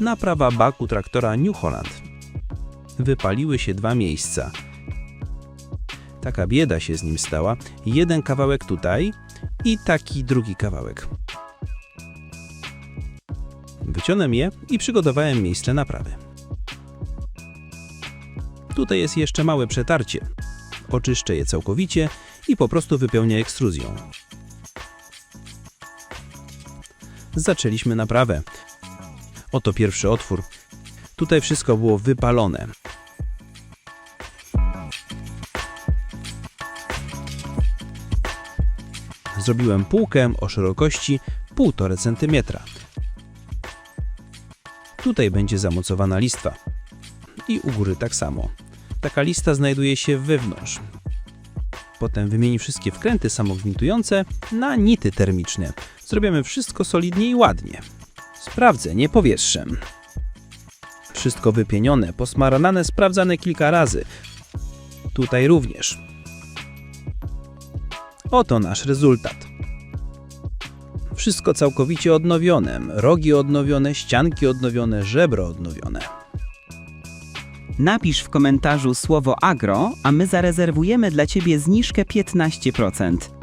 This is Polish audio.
Naprawa baku traktora New Holland. Wypaliły się dwa miejsca. Taka bieda się z nim stała. Jeden kawałek tutaj i taki drugi kawałek. Wyciąłem je i przygotowałem miejsce naprawy. Tutaj jest jeszcze małe przetarcie. Oczyszczę je całkowicie i po prostu wypełnię ekstruzją. Zaczęliśmy naprawę. Oto pierwszy otwór. Tutaj wszystko było wypalone. Zrobiłem półkę o szerokości 1,5 cm. Tutaj będzie zamocowana listwa. I u góry tak samo. Taka lista znajduje się wewnątrz. Potem wymieni wszystkie wkręty samogwintujące na nity termiczne. Zrobimy wszystko solidnie i ładnie. Sprawdzę, nie powietrzem. Wszystko wypienione, posmaranane, sprawdzane kilka razy. Tutaj również. Oto nasz rezultat. Wszystko całkowicie odnowione. Rogi odnowione, ścianki odnowione, żebro odnowione. Napisz w komentarzu słowo agro, a my zarezerwujemy dla Ciebie zniżkę 15%.